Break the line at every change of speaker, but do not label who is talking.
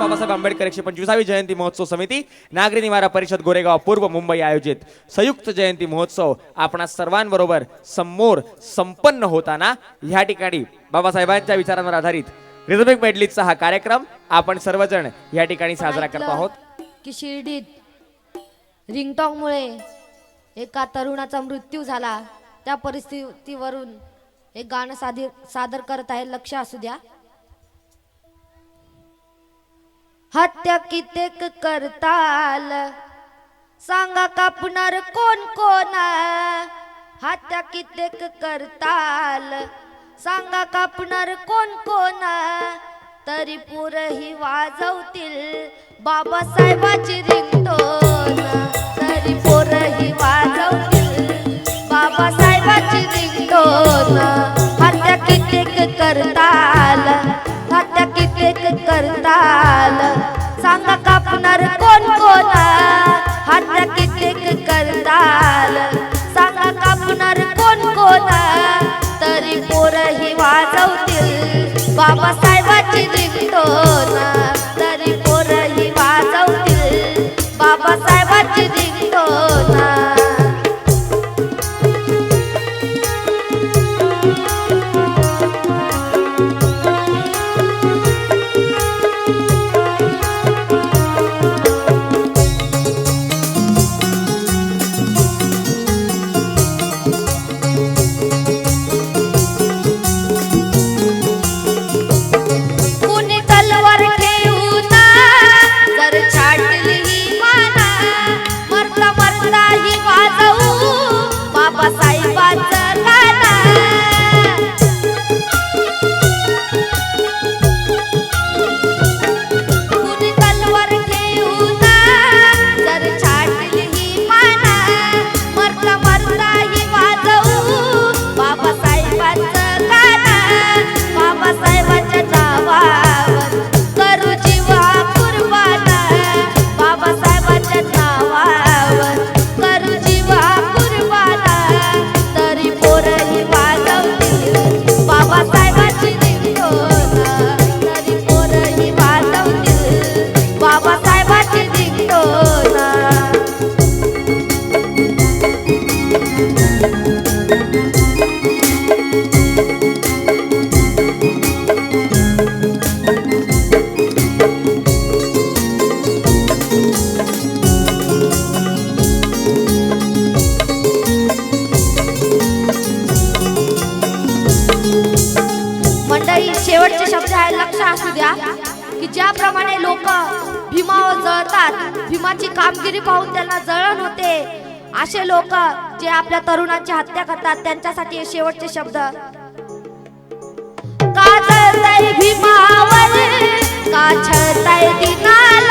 बाबासाहेब आंबेडकर एकशे पंचवीसावी जयंती महोत्सव समिती नागरी निवारा परिषद गोरेगाव पूर्व मुंबई आयोजित संयुक्त जयंती महोत्सव आपणा सर्वांबरोबर समोर संपन्न होताना ह्या ठिकाणी बाबासाहेबांच्या विचारांवर आधारित रिझर्विंग मेडलीचा हा कार्यक्रम आपण सर्वजण या ठिकाणी साजरा करतो आहोत.
की शिर्डीत रिंगटॉंगमुळे एका तरुणाचा मृत्यू झाला. त्या परिस्थितीवरून एक गाणं सादर सादर करत आहे. लक्ष असू द्या. हत्या कित्येक करताल? सांगा कापणार कोण कोण? हत्या कित्येक करताल? सांगा कापणार कोण कोण? तरी पुरही वाजवतील. बाबासाहेबाची रिंगटोन तरी पोरही वाजवतील बाबासाहेबाची रिंगटोन हत्या कित्येक करताल? हत्या कित्येक करताल? सांगा कापणार कोण कोण? हत्या कित्येक करताल? सांगा कापणार कोण कोण? तरी पोरही वाजवतील बाबासाहेबाची रिंगटोन ज्याप्रमाणे लोक भीमावर जळतात भीमाची कामगिरी पाहून त्यांना जळण होते. असे लोक जे आपल्या तरुणांची हत्या करतात त्यांच्यासाठी शेवटचे शब्द. का जळताय भीमावर का छळताय दिनाला.